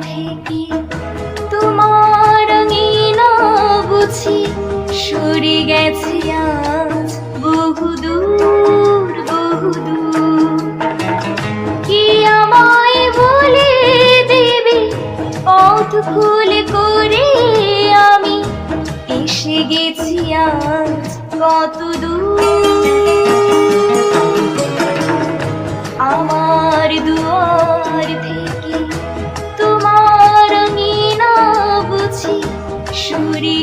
থেকে তোমার না বুঝি সরে গেছে আজ বহুদূর বহুদূর কি আমায় বলে দেবে পথ খুলে করে আমি? এসে গেছি আজ কত দূর?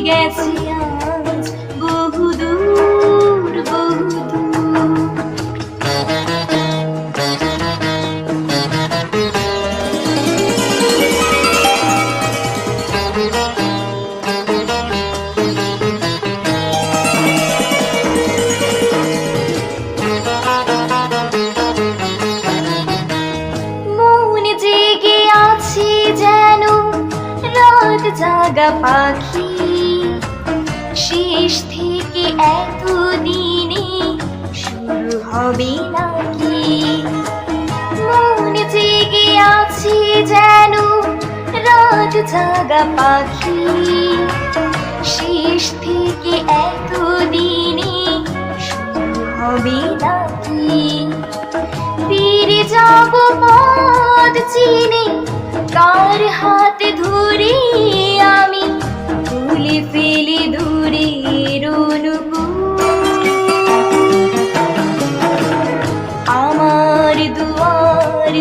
গেছে আজ বহুদূর বহুদূর জাগা পাখি। শেষ থেকে এত দিনে শুরু হবে নাকি? মন জেগে আছে যেন রাত জাগা পাখি। শেষ থেকে এত দিনে শুরু হবে নাকি? ফিরে যাব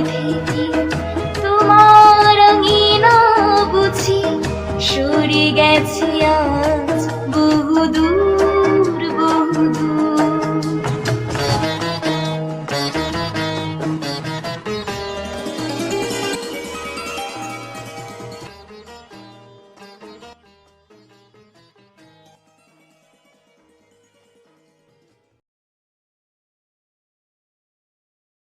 থেকে তোমার আঙিনা বুঝি সরে গেছি আজ